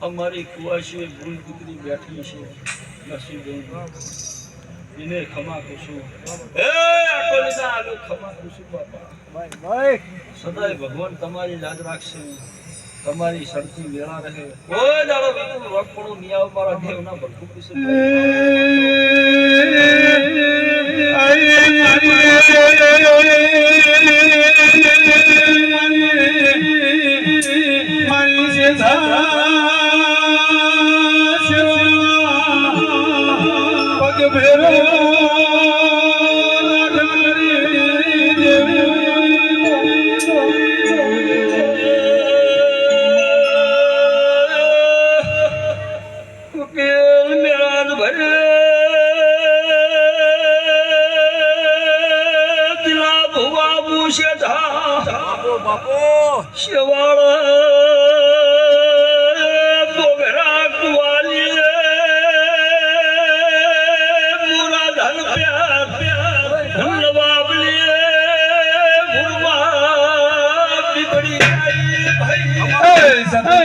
અમારી કુવાશી ભૂલ દીકરી બેઠી છે. નસીબેન એને ખમા કુસુમ હે અકોલીના આલુ ખમા કુસુમ બાપા. સદાય ભગવાન તમારી લાજ રાખશે. તમારી શરતી વેળા રહે. કોઈ દાડો વિપુલ રોકપણું નિયાવ મારા દેવના ભરપૂર કિશે ઉકેલ શિવાળ બોગરા કુવાલી મુરા ધન પ્યાર ધન બાબલી ભૂમા બીબડી ભાઈ પાવળિયા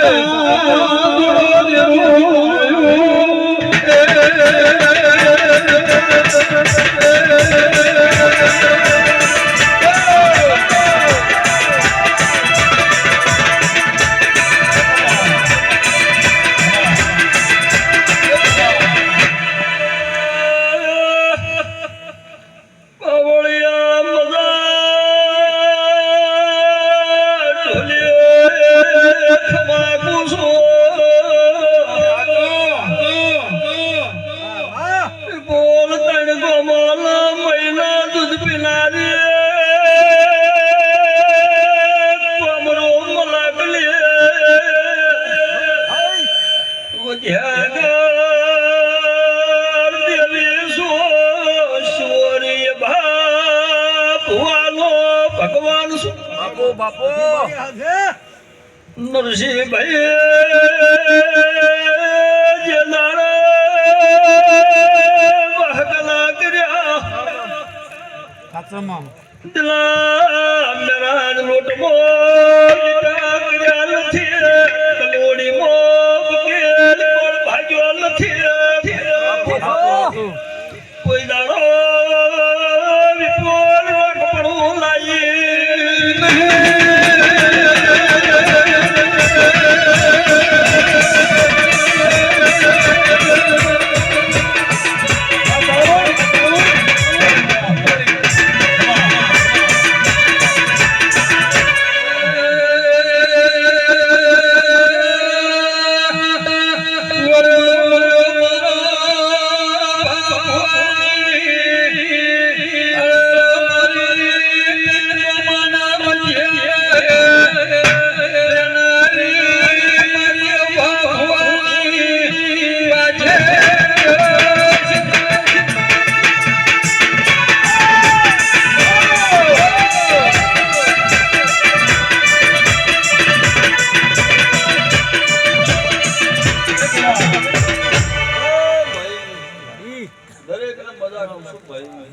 નરસિંહભાઈ જે નાણા વહકલા કર્યા દિલા મેરા લોટમો